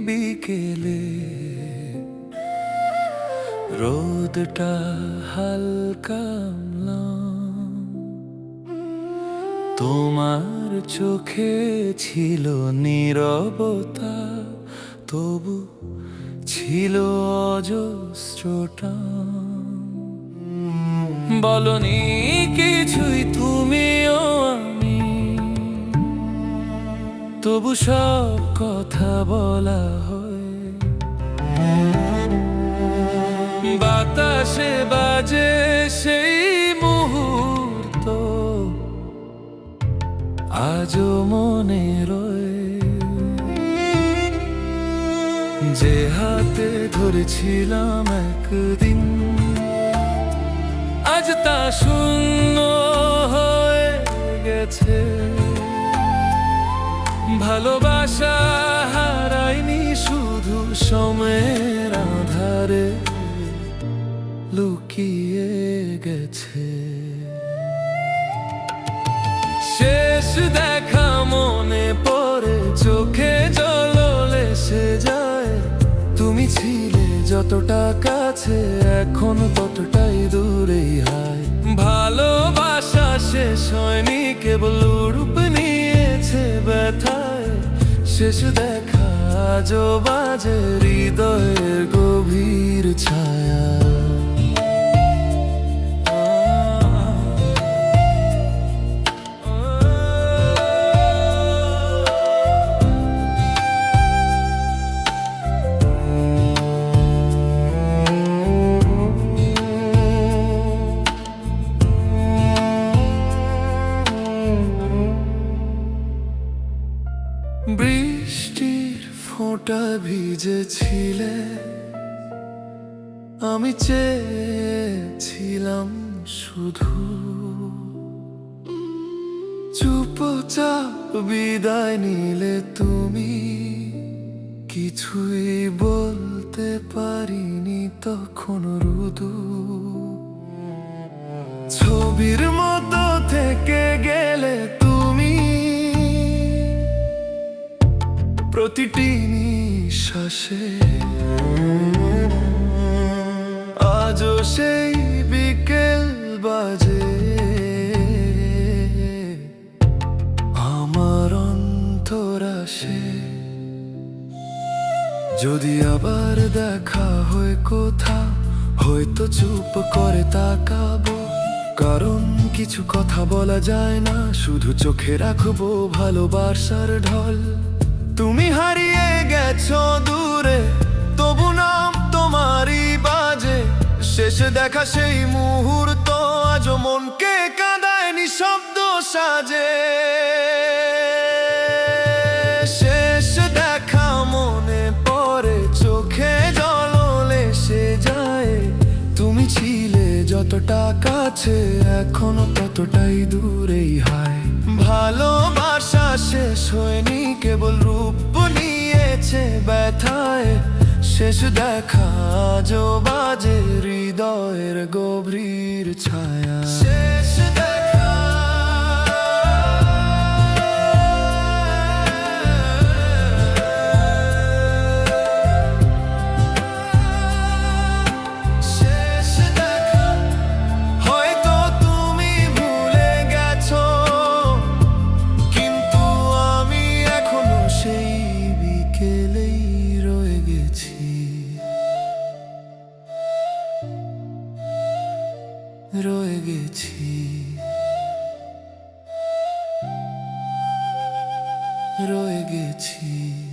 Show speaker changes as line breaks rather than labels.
বিকেলে রোদটা হালকা। তোমার চোখে ছিল নীরবতা তবু ছিল অজস্রটা বলনি কিছুই তুমিও তবু সব কথা বলা হয়। বাতাসে বাজে সেই মুহূর্ত আজও মনে রয়ে। যে হাতে ধরেছিলাম একদিন, আজ তা শূন্য হয়ে গেছে। ভালোবাসা হারাইনি শুধু সময়ের আধারে, লুকিয়ে গেছে। শেষ দেখা মনে পড়ে, চোখে জল এসে যায়। তুমি ছিলে যতটা কাছে, এখন ততটাই দূরেই হায়। ভালোবাসা শেষ হয়নি, কেবল রূপ শেষ দেখা আজও বাজে হৃদয়ের গভীর ছায়া। ফোঁটা ভিজেছিলে, আমি চেয়েছিলাম শুধু। চুপচাপ বিদায় নিলে তুমি, কিছুই বলতে পারিনি তখন রুদু। ছবির মতো থেকে গেলে তুমি, প্রতিটি নিঃশ্বাসে। আজও সেই বিকেল বাজে। আমার অন্তরাশে যদি আবার দেখা হয় কোথা, হয়তো চুপ করে তাকাবো। কারণ কিছু কথা বলা যায় না, শুধু চোখে রাখব ভালোবাসার ঢল। তুমি হারিয়ে গেছো দূরে, তবু নাম তোমারই বাজে। শেষে দেখা সেই মুহূর্ত, আজও মনকে কাঁদায় নিঃশব্দ সাজে। শেষ দেখা মনে পড়ে, চোখে জল এসে যায়। তুমি ছিলে যতটা কাছে, এখনও ততটাই দূরেই হায়। ভালোবাসা শেষ হয়নি নিয়েছে ব্যথায় শেষ দেখা যো বাজে হৃদয়ের গভীর ছায়া। শেষ দেখা রয়ে গেছি।